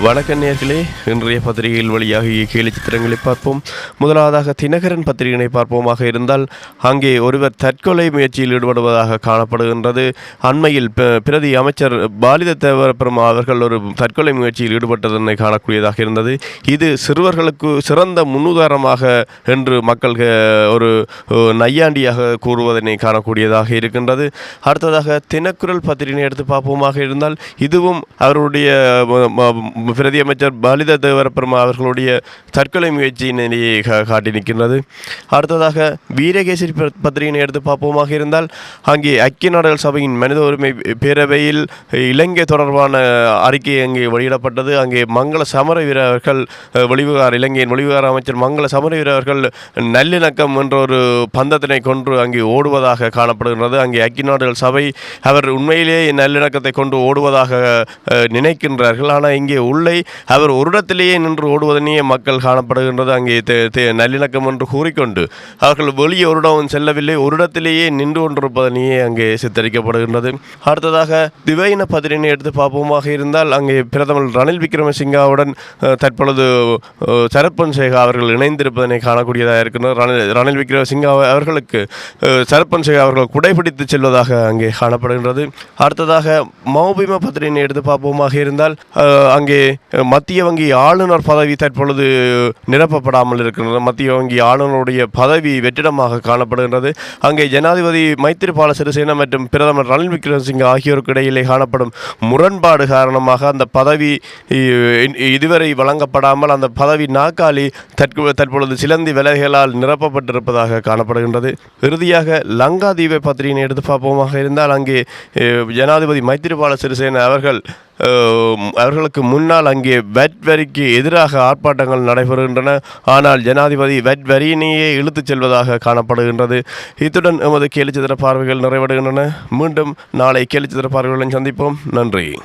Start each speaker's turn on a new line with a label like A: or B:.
A: வணக்க நேர்களே இன்றைய பத்திரிகையில் வழியாக கேலி சித்திரங்களை பார்ப்போம். முதலாவதாக தினகரன் பத்திரிகையினை பார்ப்போமாக இருந்தால் அங்கே ஒருவர் தற்கொலை முயற்சியில் ஈடுபடுவதாக காணப்படுகின்றது. அண்மையில் ப- பிரதி அமைச்சர் பாலித தேவரப்பெருமா அவர்கள் ஒரு தற்கொலை முயற்சியில் ஈடுபட்டதனை காணக்கூடியதாக இருந்தது. இது சிறுவர்களுக்கு சிறந்த முன்னுதாரணமாக என்று மக்கள் ஒரு நையாண்டியாக கூறுவதனை காணக்கூடியதாக இருக்கின்றது. அடுத்ததாக தினக்குரல் பத்திரிகையை எடுத்து பார்ப்போமாக இருந்தால் இதுவும் அவருடைய பிரதி அமைச்சர் பாலித தேவரப்பெருமா அவர்களுடைய தற்கொலை முயற்சியினையே நிலையை காட்டி நிற்கின்றது. அடுத்ததாக வீரகேசரி பத்திரிகையினை எடுத்து பார்ப்போமாக இருந்தால் அங்கே ஐக்கிய நாடுகள் சபையின் மனித உரிமை பேரவையில் இலங்கை தொடர்பான அறிக்கை அங்கே வெளியிடப்பட்டது. அங்கே மங்கள சமர வீரர்கள் அஹ், வெளிவிகார இலங்கையின் வெளிவிகார அமைச்சர் மங்கள சமர வீரர்கள் நல்லிணக்கம் என்ற ஒரு பந்தத்தினை கொன்று அங்கே ஓடுவதாக காணப்படுகின்றது. அங்கே ஐக்கிய நாடுகள் சபை அவர் உண்மையிலேயே நல்லிணக்கத்தை கொண்டு ஓடுவதாக நினைக்கின்றார்கள். ஆனால் இங்கே உள்ளே அவர் ஒரு இடத்திலேயே நின்று ஓடுவதனையே மக்கள் காணப்படுகின்றது. அங்கே நல்லிணக்கம் என்று கூறிக்கொண்டு அவர்கள் வெளியே ஒரு செல்லவில்லை. ஒரு இடத்திலேயே நின்று கொண்டிருப்பதனையே அங்கே சித்தரிக்கப்படுகின்றது. அடுத்ததாக திவையின பதிலினை எடுத்து பார்ப்போமாக இருந்தால் அங்கே பிரதமர் ரணில் விக்ரமசிங்காவுடன் தற்பொழுது அஹ், சரத்பன்சேகா அவர்கள் இணைந்திருப்பதனை காணக்கூடியதாக இருக்கின்றது. ரணில் ரணில் விக்ரமசிங்கா அவர்களுக்கு அஹ், சரத்பன்சேகா அவர்கள் குடைபிடித்து செல்வதாக அங்கே காணப்படுகின்றது. அடுத்ததாக மௌபிம பத்திரினை எடுத்து பார்ப்போமாக இருந்தால் அங்கே மத்திய வங்கி ஆளுநர் பதவி தற்பொழுது நிரப்பப்படாமல் இருக்கின்றது. மத்திய வங்கி ஆளுநருடைய பதவி வெற்றிடமாக காணப்படுகின்றது. அங்கே ஜனாதிபதி மைத்திரிபால சிறிசேன மற்றும் பிரதமர் ரணில் விக்ரமசிங்க ஆகியோருக்கு இடையிலே காணப்படும் முரண்பாடு காரணமாக அந்த பதவி இதுவரை வழங்கப்படாமல் அந்த பதவி நாக்காளி தற்பொ- தற்பொழுது சிலந்தி விலைகளால் நிரப்பப்பட்டிருப்பதாக காணப்படுகின்றது. இறுதியாக லங்காதீப பத்திரிகையை எடுத்து பார்ப்போமாக இருந்தால் அங்கே ஜனாதிபதி மைத்திரிபால சிறிசேன அவர்கள் அவர்களுக்கு முன்னால் அங்கே வெட்வரிக்கு எதிராக ஆர்ப்பாட்டங்கள் நடைபெறுகின்றன. ஆனால் ஜனாதிபதி வெட்வரியினையே இழுத்துச் செல்வதாக காணப்படுகின்றது. இத்துடன் எமது கேலிச்சித்திர பார்வைகள் நிறைவடைகின்றன. மீண்டும் நாளை கேலிச்சித்திர பார்வைகளுடன் சந்திப்போம். நன்றி.